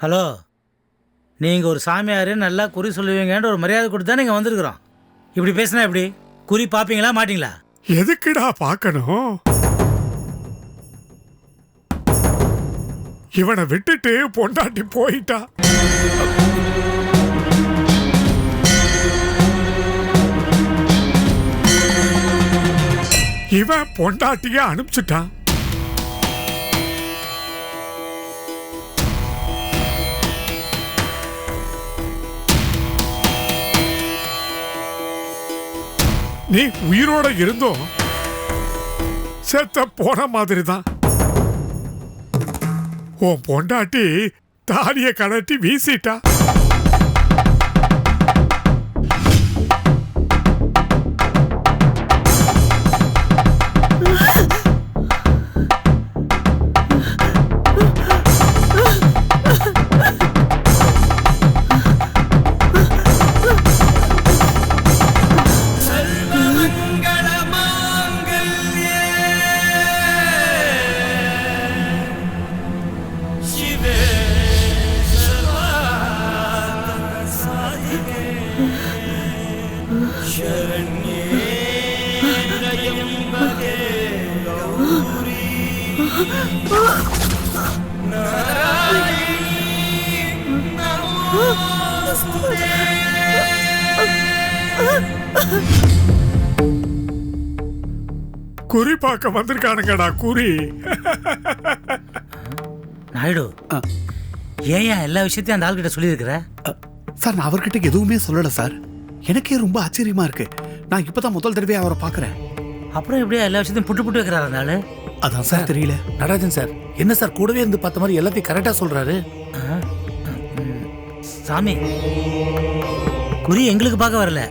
Hello நீங்கள் ஒரு சாமியார் நல்லா குறி சொல்லுவீங்கன்ற ஒரு மரியாதை கொடுத்து தான் நீங்கள் வந்திருக்கிறோம். இப்படி பேசினா எப்படி? குறி பார்ப்பீங்களா மாட்டீங்களா? எதுக்குடா பார்க்கணும் இவனை விட்டுட்டு பொண்டாட்டி போயிட்டா. இவன் பொண்டாட்டிய அனுப்பிச்சிட்டான். நீ உயிரோட இருந்தும் செத்த போன மாதிரி தான் உன் பொண்டாட்டி தாலியை கலட்டி வீசிட்டா. பார்க்க வந்திருக்கானுங்கடா குறி. நாயுடு ஏன் ஏன் எல்லா விஷயத்தையும் அந்த ஆள்கிட்ட சொல்லியிருக்கிற? சார் நான் அவர்கிட்ட எதுவுமே சொல்லல சார். எனக்கே ரொம்ப ஆச்சரியமா இருக்கு. நான் இப்பதான் முதல் தடவையா அவரை பார்க்கறேன். அப்புறம் எப்படியா எல்லா விஷயத்தையும் புட்டு புட்டு வைக்கிறாரு அந்த ஆளு? அதான் சார் தெரியல. நடராஜன் சார் என்ன சார் கூடவே இருந்து பார்த்த மாதிரி எல்லாத்தையும் கரெக்டா சொல்றாரு? ஆ, ம், சாமி குறி எங்களுக்கு பார்க்க வரல.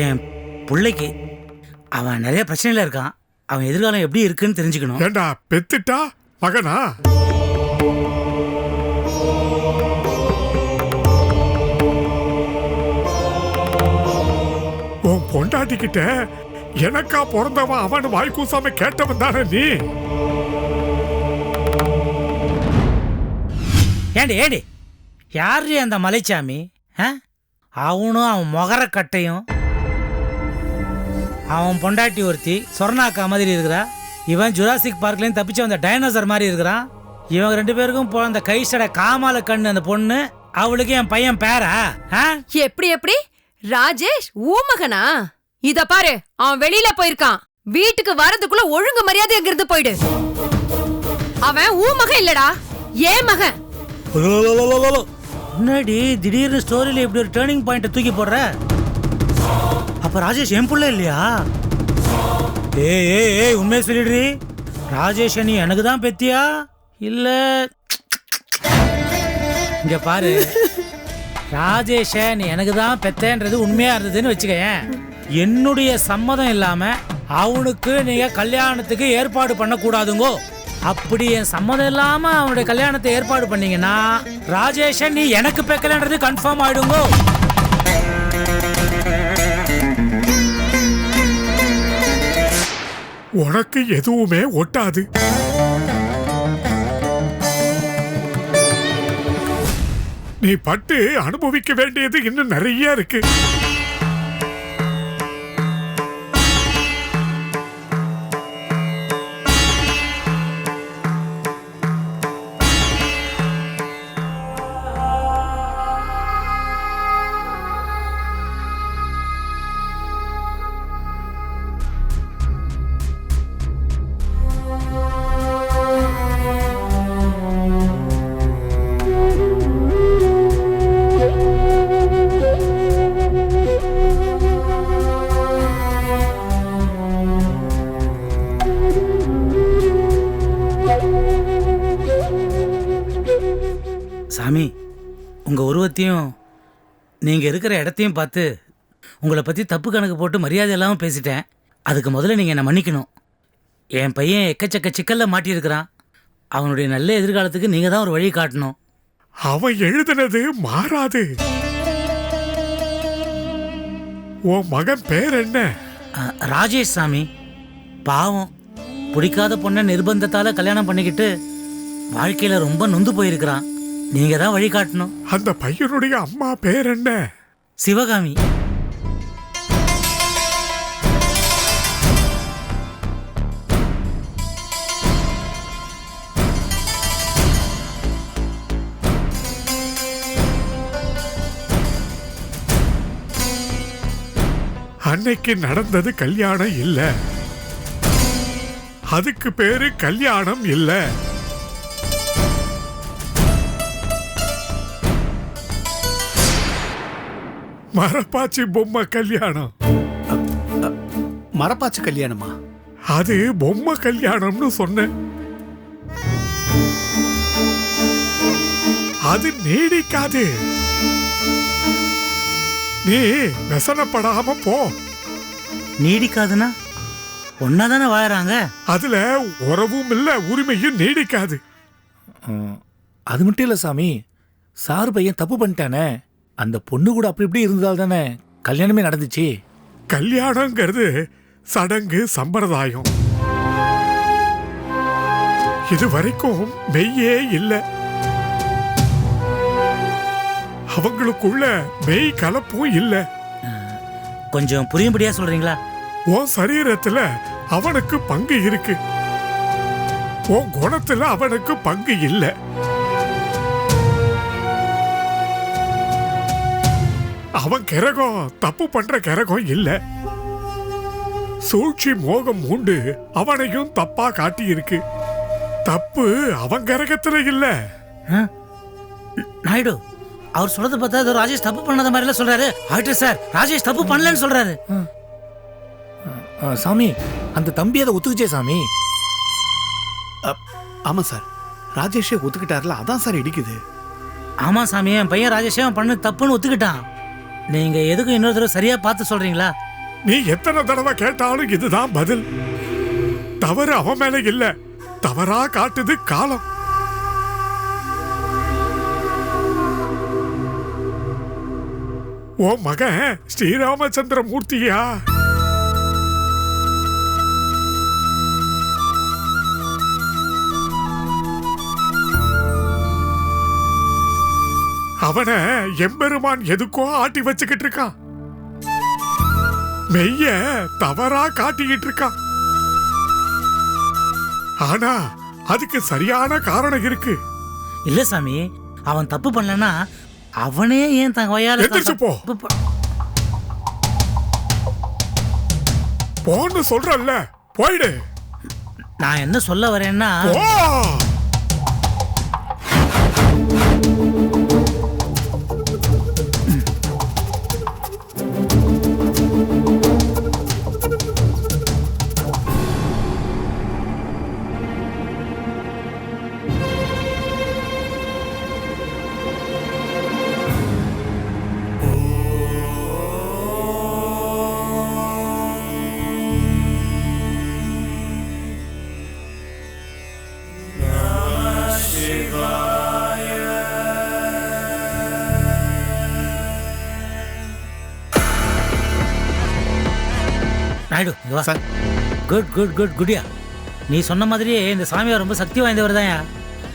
என் பிள்ளைக்கு அவன் நிறைய பிரச்சனையில இருக்கான். அவன் எதிர்காலம் எப்படி இருக்குன்னு தெரிஞ்சுக்கணும். ஏண்டா பெத்துட்டா? மகனா? உன் பொண்டாட்டி கிட்ட எனக்கா பிறந்தவன் அவன் வாய் கூசாம கேட்டவன் தானே நீ? ஏண்டி ஏண்டி? யாரு அந்த மலைச்சாமி? அவனும் அவன் முகரக்கட்டையும் அவன் பொண்டாட்டி ஒருத்தி சொர்ணாக்கா மாதிரி இருக்கிறா. இவன் ஜுராசிக் பார்க்லேயும் தப்பிச்சு வந்த டைனோசர் மாதிரி இருக்கிறான். இவங்க ரெண்டு பேருக்கும் போ அந்த கை சடை காமால கண்ணு அந்த பொண்ணு அவளுக்கு என் பையன் பேரா? ஆ? எப்படி எப்படி? ராஜேஷ் ஊமகனா இத பாரு அவன் வெளியில போயிருக்கான். வீட்டுக்கு வரதுக்குள்ள ஒழுங்கு மரியாதை இருந்து போயிடு. அவன் ஊமகன் இல்லடா ஏன் மகன். முன்னாடி திடீர்னு ஸ்டோரியில இப்படி ஒரு டேர்னிங் பாயிண்ட்டை தூக்கி போடுற? அப்ப ராஜேஷ் என் புள்ள இல்லையா? ஏய் ஏய் ஏய் உண்மையை சொல்லிடுறி. ராஜேஷ் நீ எனக்கு தான் பெத்தியா? இல்ல. இங்க பாரு. ராஜேஷ நீ எனக்கு தான் பெத்தேன்றது உண்மையா இருந்ததுன்னு வச்சுக்கேன் என்னுடைய சம்மதம் இல்லாம அவனுக்கு நீங்க கல்யாணத்துக்கு ஏற்பாடு பண்ணக்கூடாதுங்கோ. அப்படி என் சம்மதம் இல்லாம அவனுடைய கல்யாணத்தை ஏற்பாடு பண்ணீங்கன்னா ராஜேஷன் நீ எனக்கு பெக்கலன்றது கன்ஃபார்ம் ஆயிடுங்கோ. உனக்கு எதுவுமே ஒட்டாது. நீ பட்டு அனுபவிக்க வேண்டியது இன்னும் நிறைய இருக்கு. இடத்தையும் பார்த்து உங்களை பத்தி தப்பு கணக்கு போட்டு மரியாதை இல்லாம பேசிட்டேன். அதுக்கு முதல்ல நீங்க என்ன மன்னிக்கணும். என் பையன் எக்கச்சக்க சிக்கல்ல மாட்டியிருக்கிறான். அவனுடைய நல்ல எதிர்காலத்துக்கு நீங்க தான் ஒரு வழி காட்டணும். அவன் எழுதுனது மாறாது. உன் மகன் பேர் என்ன? ராஜேஷ் சாமி. பாவம். பிடிக்காத பொண்ணை நிர்பந்தத்தால கல்யாணம் பண்ணிக்கிட்டு வாழ்க்கையில ரொம்ப நொந்து போயிருக்கிறான். நீங்க தான் வழிகாட்டணும் அந்த பையனுடைய அம்மா பேர் என்ன? சிவகாமி. அன்னைக்கு நடந்தது கல்யாணம் இல்ல. அதுக்கு பேரு கல்யாணம் இல்ல. மரப்பாச்சி பொம்மை கல்யாணம். மரப்பாச்சி கல்யாணமா? அது பொம்மை கல்யாணம்னு சொன்னேன். அது நீடிக்காது. நீ நெசனப்படாம போ. நீடிக்காதுன்னா? ஒன்னாதானே வாழறாங்க? அதுல உறவும் இல்ல உரிமையும் நீடிக்காது. அது மட்டும் இல்ல சாமி. சார் பையன் தப்பு பண்ணிட்டானே. அந்த பொண்ணு கூட அப்படி இப்படி இருந்தால் தானே கல்யாணமே நடந்துச்சு? கல்யாணங்கிறது சடங்கு சம்பிரதாயம். இது வரைக்கும் மெய்யே இல்ல. அவங்களுக்குள்ள மெய் கலப்பும் இல்ல. கொஞ்சம் புரியும்படியா சொல்றீங்களா? உன் சரீரத்துல அவனுக்கு பங்கு இருக்கு. உன் குணத்துல அவனுக்கு பங்கு இல்ல. அவன் கிரகம். தப்பு பண்ற கிரகம் இல்ல. சூழ்ச்சி மோகம் உண்டு. அவனையும் தப்பா காட்டி இருக்கு தப்பு அவன் கிரகத்துல இல்ல? நாயுடு அவர் சொல்றத பார்த்தா ராஜேஷ் தப்பு பண்ணாத மாதிரிலாம் சொல்றாரு. ஆக்டர் சார் ராஜேஷ் தப்பு பண்ணலன்னு சொல்றாரு. ஆ, சாமி அந்த தம்பி அதை ஒத்துக்குச்சே சாமி? அ, ஆமா சார். ராஜேஷே ஒத்துக்கிட்டார்ல அதான் சார் இடிக்குது. ஆமா சாமி என் பையன் ராஜேஷ் அவன் பண்ண தப்புன்னு ஒத்துக்கிட்டான். நீங்க எதுக்கும் இன்னொரு தடவை சரியா பார்த்து சொல்றீங்களா? நீ எத்தனை தடவை கேட்டாலும் இதுதான் பதில். தவறு அவன் மேல இல்ல. தவறா காட்டுது காலம். ஓ மகன் ஸ்ரீராமச்சந்திர மூர்த்தியா அவனை எம்பெருமான் எதுக்கோ ஆட்டி வச்சுக்கிட்டு இருக்கான் மெய்ய தவறா காட்டிக்கிட்டு இருக்கான் ஆனா அதுக்கு சரியான காரணம் இருக்கு. இல்ல சாமி அவன் தப்பு பண்ணலன்னா அவனே ஏன் தன் வயால. போன்னு சொல்றல்ல போயிடு. நான் என்ன சொல்ல வரேன்னா குட் குட் குட் குடியா நீ சொன்ன மாதிரியே இந்த சாமியார் ரொம்ப சக்தி வாய்ந்தவர் தான்யா.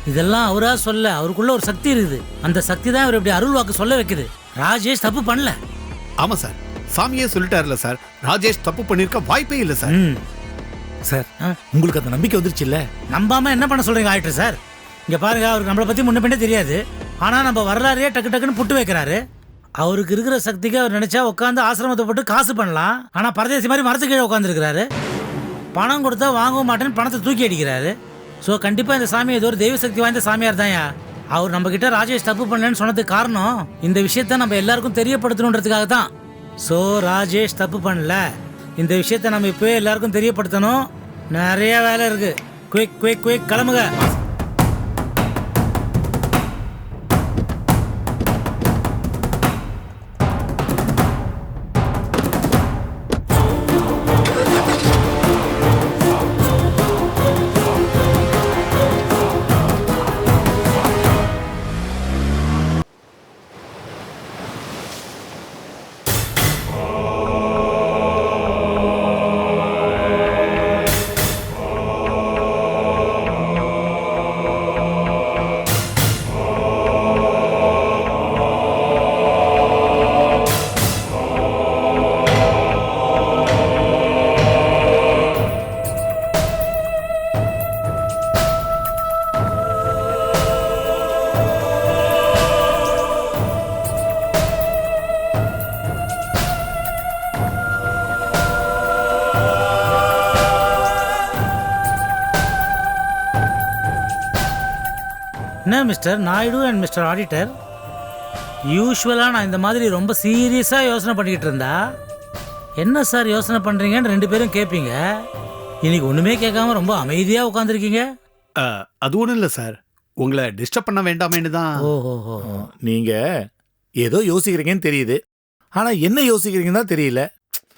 இதெல்லாம் அவரா சொல்ல அவருக்குள்ள ஒரு சக்தி இருக்குது. அந்த சக்தி தான் அவர் இப்படி அருள் வாக்கு சொல்ல வைக்குது. ராஜேஷ் தப்பு பண்ணல. ஆமா சார். சாமியே சொல்லிட்டார்ல சார். ராஜேஷ் தப்பு பண்ணிருக்க வாய்ப்பே இல்லை சார். சார். உங்களுக்கு அந்த நம்பிக்கை வந்துருச்சு இல்ல? நம்பாம என்ன பண்ண சொல்றீங்க ஆயிட்டு சார்? இங்க பாருங்க அவருக்கு நம்மளை பத்தி முன்ன பின்னே தெரியாது. ஆனா நம்ம வரலாறையே டக்கு டக்குன்னு புட்டு வைக்கிறாரு. அவருக்கு இருக்கிற சக்திக்கு அவர் நினைச்சா உட்காந்து ஆசிரமத்தை போட்டு காசு பண்ணலாம். ஆனா பரதேசி மாதிரி மரத்து கீழே உட்காந்துருக்கிறாரு பணம் கொடுத்தா வாங்கவும் மாட்டேன்னு பணத்தை தூக்கி அடிக்கிறாரு. ஸோ கண்டிப்பாக இந்த சாமி ஏதோ ஒரு தெய்வ சக்தி வாய்ந்த சாமியார் தான்யா அவர் நம்ம ராஜேஷ் தப்பு பண்ணலன்னு சொன்னதுக்கு காரணம் இந்த விஷயத்த நம்ம எல்லாருக்கும் தெரியப்படுத்தணுன்றதுக்காக தான். ஸோ ராஜேஷ் தப்பு பண்ணல. இந்த விஷயத்த நம்ம இப்போயே எல்லாருக்கும் தெரியப்படுத்தணும். நிறைய வேலை இருக்குது குயிக் குயிக் குயிக் கிளம்புங்க. Mister Naidu and mister auditor யூஸ்வலாக நான் இந்த மாதிரி ரொம்ப சீரியஸாக யோசனை பண்ணிக்கிட்டு இருந்தா? என்ன சார் யோசனை பண்ணுறீங்கன்னு ரெண்டு பேரும் கேட்பீங்க இன்னைக்கு ஒன்றுமே கேட்காம ரொம்ப அமைதியாக உட்காந்துருக்கீங்க அது ஒன்றும் இல்லை சார் உங்களை டிஸ்டர்ப் பண்ண வேண்டாமேன்னு தான். ஓஹோஹோ. நீங்க ஏதோ யோசிக்கிறீங்கன்னு தெரியுது. ஆனா என்ன யோசிக்கிறீங்கன்னு தான் தெரியல.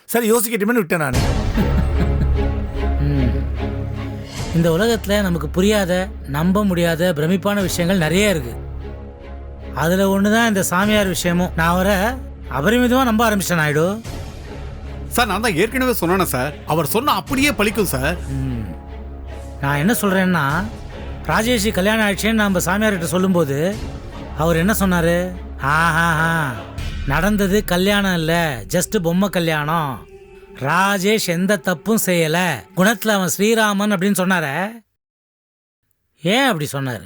சரி யோசிக்கட்டுமேன்னு விட்டேன் நான். இந்த உலகத்தில் நமக்கு புரியாத நம்ப முடியாத பிரமிப்பான விஷயங்கள் நிறைய இருக்கு. அதில் ஒன்று தான் இந்த சாமியார் விஷயமும். நான் அவரை அபரிமிதமாக நம்ப ஆரம்பிச்சிட்டேன் நாயுடு. சார் நான் தான் ஏற்கனவே சொன்னேனே சார். அவர் சொன்ன அப்படியே பலிக்கும் சார். நான் என்ன சொல்கிறேன்னா ராஜேஷ் கல்யாணம் ஆயிடுச்சேன்னு நம்ம சாமியார்கிட்ட சொல்லும்போது அவர் என்ன சொன்னார்? ஆஹாஹா நடந்தது கல்யாணம் இல்லை ஜஸ்ட் பொம்மை கல்யாணம். ராஜேஷ் எந்த தப்பும் செய்யலை. குணத்தில் அவன் ஸ்ரீராமன் அப்படின்னு சொன்னாரே. ஏன் அப்படி சொன்னார்?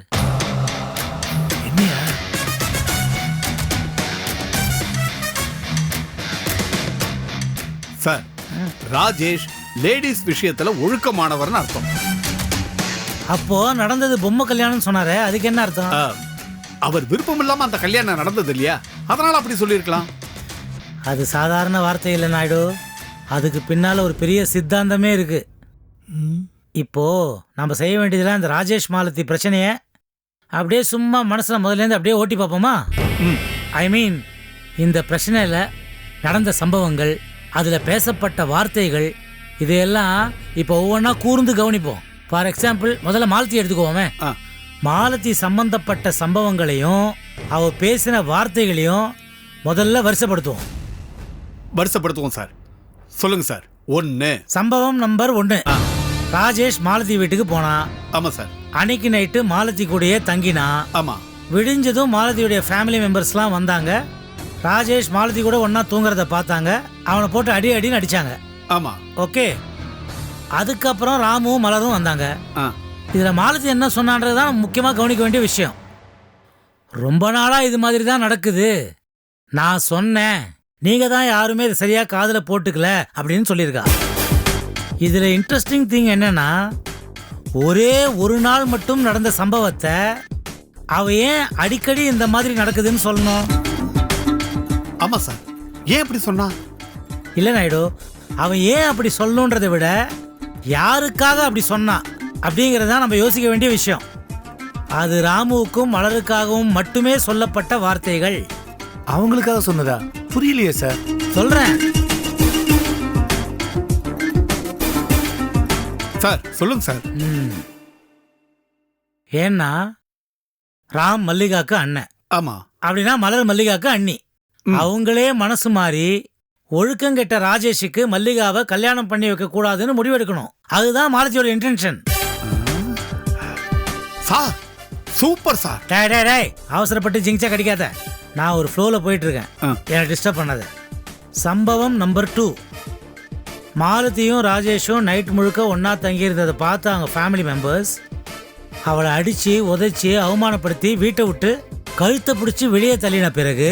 சார் ராஜேஷ் லேடிஸ் விஷயத்துல ஒழுக்கமானவர்னு அர்த்தம். அப்போ நடந்தது பொம்மை கல்யாணம்னு சொன்னாரே அதுக்கு என்ன அர்த்தம்? அவர் விருப்பம் இல்லாம அந்த கல்யாணம் நடந்தது இல்லையா? அதனால அப்படி சொல்லியிருக்கலாம். அது சாதாரண வார்த்தை இல்லை நாயுடு. அதுக்கு பின்னால ஒரு பெரிய சித்தாந்தமே இருக்கு. இப்போ நம்ம செய்ய வேண்டியதுலாம் இந்த ராஜேஷ் மாலதி பிரச்சனைய. அப்படியே சும்மா மனசுல முதல்ல அப்படியே ஓட்டி பார்ப்போமா? ஐ மீன் இந்த பிரச்சனையில நடந்த சம்பவங்கள் அதுல பேசப்பட்ட வார்த்தைகள் இதையெல்லாம் இப்போ ஒவ்வொன்றா கூர்ந்து கவனிப்போம். ஃபார் எக்ஸாம்பிள் முதல்ல மாலத்தி எடுத்துக்கோமே ஆ. மாலதி சம்பந்தப்பட்ட சம்பவங்களையும் அவ பேசின வார்த்தைகளையும் முதல்ல வரிசைப்படுத்துவோம் வருஷப்படுத்துவோம் சார். சொல்லுங்க சார். ஒன்னு சம்பவம் நம்பர் ஒன்று ராஜேஷ் மாலதி வீட்டுக்கு போனான் ஆமா சார். அன்னைக்கு நைட்டு மாலதி கூடயே தங்கினா. ஆமா. விடிஞ்சதும் மாலதியுடைய ஃபேமிலி மெம்பர்ஸ்லாம் வந்தாங்க. ராஜேஷ் மாலதி கூட ஒண்ணா தூங்குறத பார்த்தாங்க. அவனை போட்டு அடி அடின்னு அடிச்சாங்க. ஆமா. ஓகே. அதுக்கப்புறம் ராமுவும் மலரும் வந்தாங்க. ஆ. இதில் மாலதி என்ன சொன்னான்றது தான் முக்கியமாக கவனிக்க வேண்டிய விஷயம். ரொம்ப நாளாக இது மாதிரி தான் நடக்குது. நான் சொன்னேன். நீங்கள் தான் யாருமே இதை சரியாக காதில் போட்டுக்கல அப்படின்னு சொல்லியிருக்கா. இதில் இன்ட்ரெஸ்டிங் திங் என்னன்னா ஒரே ஒரு நாள் மட்டும் நடந்த சம்பவத்தை அவ ஏன் அடிக்கடி இந்த மாதிரி நடக்குதுன்னு சொல்லணும்? ஆமா சார். ஏன் இப்படி சொன்னா? இல்லை நாயுடு அவன் ஏன் அப்படி சொல்லணுன்றதை விட யாருக்காக அப்படி சொன்னான் அப்படிங்கிறது தான் நம்ம யோசிக்க வேண்டிய விஷயம். அது ராமுவுக்கும் மலருக்காகவும் மட்டுமே சொல்லப்பட்ட வார்த்தைகள். அவங்களுக்காக சொன்னதா? புரியலையே சார். சொல்றேன். சார் சொல்லுங்க சார். ஏன்னா ராம் மல்லிகாக்கு அண்ணன். ஆமா. அப்படின்னா மலர் மல்லிகாக்கு அண்ணி. அவங்களே மனசு மாறி ஒழுக்கங்கெட்ட ராஜேஷுக்கு மல்லிகாவை கல்யாணம் பண்ணி வைக்க கூடாதுன்னு முடிவெடுக்கணும். அதுதான் மாலதியோட இன்டென்ஷன் சார் சூப்பர் சார். டேய் டேய் டேய் அவசரப்பட்டு ஜிங்சா கடிக்காத. நான் ஒரு ஃப்ளோவில் போயிட்டு இருக்கேன் ஆ. என்னை டிஸ்டர்ப் பண்ணாத. சம்பவம் நம்பர் டூ மாலதியும் ராஜேஷும் நைட் முழுக்க ஒன்றா தங்கியிருந்ததை பார்த்து அவங்க ஃபேமிலி மெம்பர்ஸ் அவளை அடித்து உதைச்சி அவமானப்படுத்தி வீட்டை விட்டு கழுத்தை பிடிச்சி வெளியே தள்ளின பிறகு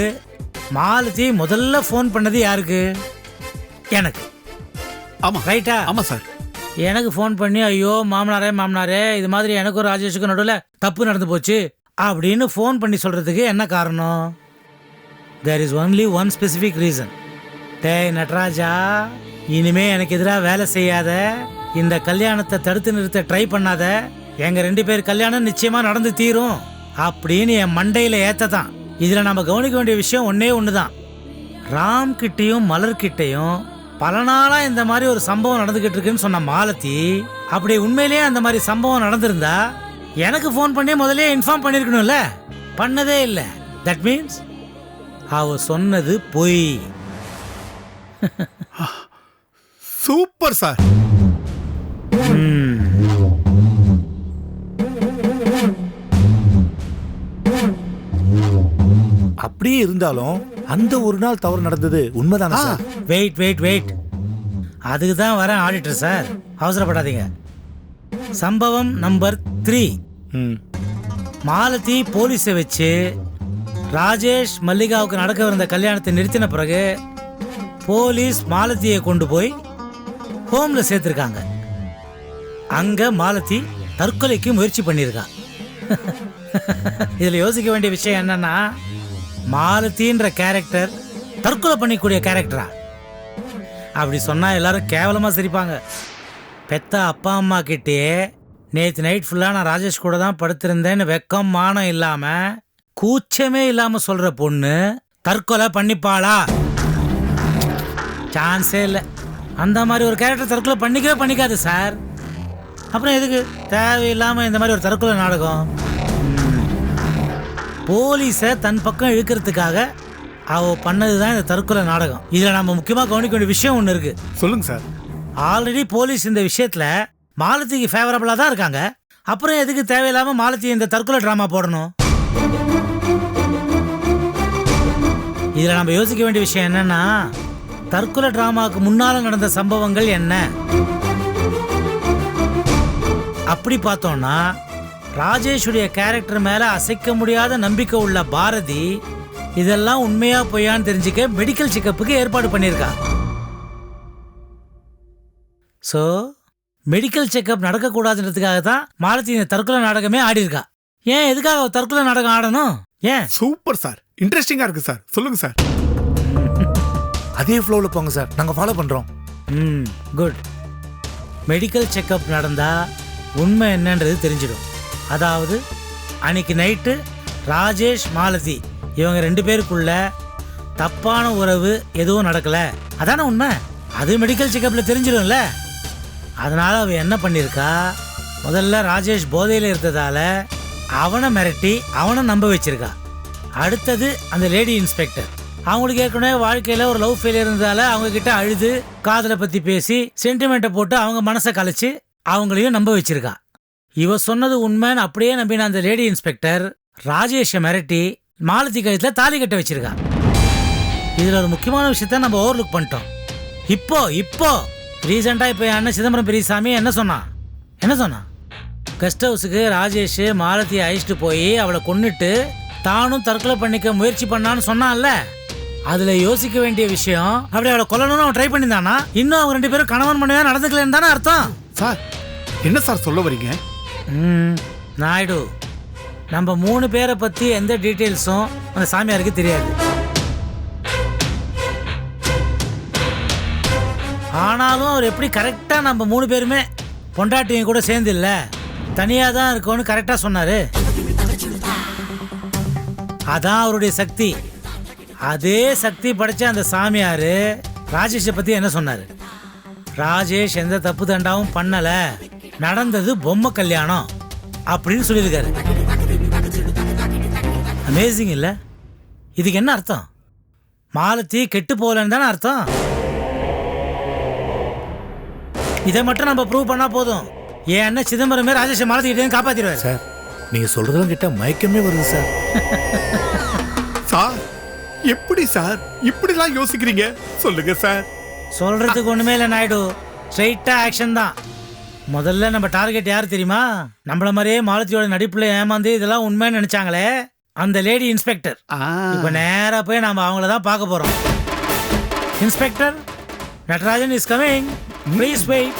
மாலதி முதல்ல ஃபோன் பண்ணது யாருக்கு? எனக்கு. ஆமா. ரைட்டா ஆமா சார் எனக்கு ஃபோன் பண்ணி ஐயோ மாமனாரே மாமனாரே இது மாதிரி எனக்கும் ராஜேஷுக்கும் நடுவில் தப்பு நடந்து போச்சு. அப்படின்னு ஃபோன் பண்ணி சொல்கிறதுக்கு என்ன காரணம்? There is only one specific reason டேய் நட்ராஜா இனிமே எனக்கு எதிராக வேலை செய்யாத இந்த கல்யாணத்தை தடுத்து நிறுத்த ட்ரை பண்ணாத. எங்க ரெண்டு பேர் கல்யாணம் நிச்சயமா நடந்து தீரும். அப்படின்னு என் மண்டையில ஏத்ததான். இதுல நம்ம கவனிக்க வேண்டிய விஷயம் ஒன்னே ஒண்ணுதான். ராம் கிட்டையும் மலர் கிட்டயும் பல நாளா இந்த மாதிரி ஒரு சம்பவம் நடந்துகிட்டு இருக்குன்னு சொன்ன மாலத்தி அப்படி உண்மையிலேயே அந்த மாதிரி சம்பவம் நடந்திருந்தா எனக்கு ஃபோன் பண்ணி முதலே இன்ஃபார்ம் பண்ணிருக்கணும்ல? பண்ணதே இல்லை. தட் மீன்ஸ் அவ சொன்னது பொய். Super sir. அப்படியே இருந்தாலும் அந்த ஒரு நாள் தவறு நடந்தது உண்மைதானா சார்? வெயிட் வெயிட் வெயிட் அதுக்கு தான் வரேன் ஆடிட்டர் சார். அவசரப்படாதீங்க. சம்பவம் நம்பர் த்ரீ ம். மாலதி போலீஸை வச்சு ராஜேஷ் மல்லிகாவுக்கு நடக்கவிருந்த கல்யாணத்தை நிறுத்தின பிறகு போலீஸ் மாலத்தியை கொண்டு போய் ஹோம்ல சேர்த்துருக்காங்க. அங்க மாலத்தி தற்கொலைக்கு முயற்சி பண்ணியிருக்கா. இதில் யோசிக்க வேண்டிய விஷயம் என்னன்னா மாலத்தின்ற கேரக்டர் தற்கொலை பண்ணிக்கூடிய கேரக்டரா அப்படி சொன்னால் எல்லாரும் கேவலமாக சிரிப்பாங்க. பெத்த அப்பா அம்மா கிட்டே நேற்று நைட் ஃபுல்லாக நான் ராஜேஷ் கூட தான் படுத்திருந்தேன்னு வெக்கம் மானம் இல்லாமல் கூச்சமே இல்லாமல் சொல்கிற பொண்ணு தற்கொலை பண்ணிப்பாளா? சான்ஸே இல்லை. அந்த மாதிரி ஒரு கேரக்டர் தற்கொலை பண்ணிக்கவே பண்ணிக்காது சார் அப்புறம் எதுக்கு? தேவையில்லாமல் இந்த மாதிரி ஒரு தற்கொலை நாடகம். போலீஸை தன் பக்கம் இழுக்கிறதுக்காக அவ பண்ணது தான் இந்த தற்கொலை நாடகம். இதில் நம்ம முக்கியமாக கவனிக்க வேண்டிய விஷயம் ஒன்று இருக்கு. சொல்லுங்க சார் ஆல்ரெடி போலீஸ் இந்த விஷயத்தில் மாலத்திக்கு ஃபேவரபிளாக தான் இருக்காங்க. அப்புறம் எதுக்கு தேவையில்லாமல் மாலத்தி இந்த தற்கொலை ட்ராமா போடணும்? இதில் நம்ம யோசிக்க வேண்டிய விஷயம் என்னன்னா தற்கொலை ட்ராமாவுக்கு முன்னால் நடந்த சம்பவங்கள் என்ன? அப்படி பார்த்தோம்னா ராஜேஷுடைய கேரக்டர் மேலே அசைக்க முடியாத நம்பிக்கை உள்ள பாரதி இதெல்லாம் உண்மையா பொய்யான்னு தெரிஞ்சுக்க மெடிக்கல் செக்கப்புக்கு ஏற்பாடு பண்ணியிருக்கா. ஸோ மெடிக்கல் செக்கப் நடக்கக்கூடாதுன்றதுக்காக தான் மாலதி தற்கொலை நாடகமே ஆடியிருக்கா. ஏன் எதுக்காக தற்கொலை நாடகம் ஆடணும்? ஏன்? Super sir. இன்ட்ரெஸ்டிங்கா இருக்கு சார். சொல்லுங்க சார். அதே ஃப்ளோவில் போங்க சார். நாங்கள் ஃபாலோ பண்ணுறோம் ம் குட் மெடிக்கல் செக்கப் நடந்தா உண்மை என்னன்றது தெரிஞ்சிடும். அதாவது அன்னைக்கு நைட்டு ராஜேஷ் மாலதி இவங்க ரெண்டு பேருக்குள்ள தப்பான உறவு எதுவும் நடக்கல. அதானே உண்மை? அது மெடிக்கல் செக்கப்ல தெரிஞ்சிடும்ல. அதனால அவ என்ன பண்ணியிருக்கா முதல்ல ராஜேஷ் போதையில் இருந்ததால அவனை மிரட்டி அவனை நம்ப வச்சிருக்கா. அடுத்தது அந்த லேடி இன்ஸ்பெக்டர் அவங்களுக்கு ஏற்கனவே வாழ்க்கையில ஒரு லவ் ஃபெயிலியர் இருந்ததால அவங்க கிட்ட அழுது காதலை பத்தி பேசி சென்டிமெண்ட்டை போட்டு அவங்க மனசை கலைச்சு அவங்களையும் நம்ப வச்சிருக்கா. இவ சொன்னது உண்மைன்னு அப்படியே நம்பின அந்த லேடி இன்ஸ்பெக்டர் ராஜேஷை மிரட்டி மாலதி கழுத்துல தாலி கட்ட வச்சிருக்கா. இதுல ஒரு முக்கியமான விஷயத்த நம்ம ஓவர்லுக் பண்ணிட்டோம். இப்போ இப்போ ரீசெண்டா இப்போ அண்ணன் சிதம்பரம் பெரியசாமி என்ன சொன்னான்? என்ன சொன்னான்? கெஸ்ட் ஹவுஸுக்கு ராஜேஷ் மாலதியை அழைச்சிட்டு போய் அவளை கொன்னுட்டு தானும் தற்கொலை பண்ணிக்க முயற்சி பண்ணான்னு சொன்னான்ல. அதுல யோசிக்க வேண்டிய விஷயம் அப்படி அவளை கொல்லணும்னு அவன் ட்ரை பண்ணியிருந்தானா? இன்னும் அவங்க ரெண்டு பேரும் கணவன் மனைவியா நடந்துக்கலன்னு தானே அர்த்தம்? சார் என்ன சார் சொல்ல வரீங்க? ம் நாயுடு நம்ம மூணு பேரை பத்தி எந்த டீட்டெயில்ஸும் அந்த சாமியாருக்கு தெரியாது. ஆனாலும் அவர் எப்படி கரெக்டா நம்ம மூணு பேருமே பொண்டாட்டியும் கூட சேர்ந்து இல்ல? தனியாக தான் இருக்கும்னு கரெக்டாக சொன்னார். அதான் அவருடைய சக்தி. அதே சக்தி படைச்ச அந்த சாமியார் ராஜேஷை பற்றி என்ன சொன்னார்? ராஜேஷ் எந்த தப்பு தண்டாவும் பண்ணலை. நடந்தது பொம்மை கல்யாணம் அப்படின்னு சொல்லியிருக்காரு. அமேசிங் இல்லை? இதுக்கு என்ன அர்த்தம்? மாலத்தி கெட்டு போகலன்னு தானே அர்த்தம்? இதை மட்டும் நம்ம ப்ரூவ் பண்ணால் போதும். என் அண்ணன் சிதம்பரமே ராஜேஷை மாலத்திக்கிட்டே காப்பாத்திடுவார். சார் நீங்கள் சொல்கிறதெல்லாம் கேட்டால் மயக்கமே வருது சார். சார் எப்படி சார்? இப்படிலாம் யோசிக்கிறீங்க? சொல்லுங்க சார். சொல்றதுக்கு ஒண்ணுமே இல்லை நாயுடு. ஸ்ட்ரைட்டா ஆக்ஷன் தான். முதல்ல நம்ம டார்கெட் யார் தெரியுமா? நம்மள மாதிரியே மாலத்தியோட நடிப்புல ஏமாந்து இதெல்லாம் உண்மைன்னு நினைச்சாங்களே அந்த லேடி இன்ஸ்பெக்டர். ஆ, இப்ப நேரா போய் நாம அவங்கள தான் பார்க்க போறோம். Inspector Natarajan is coming. Please wait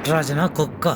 நடராஜனா கொக்கா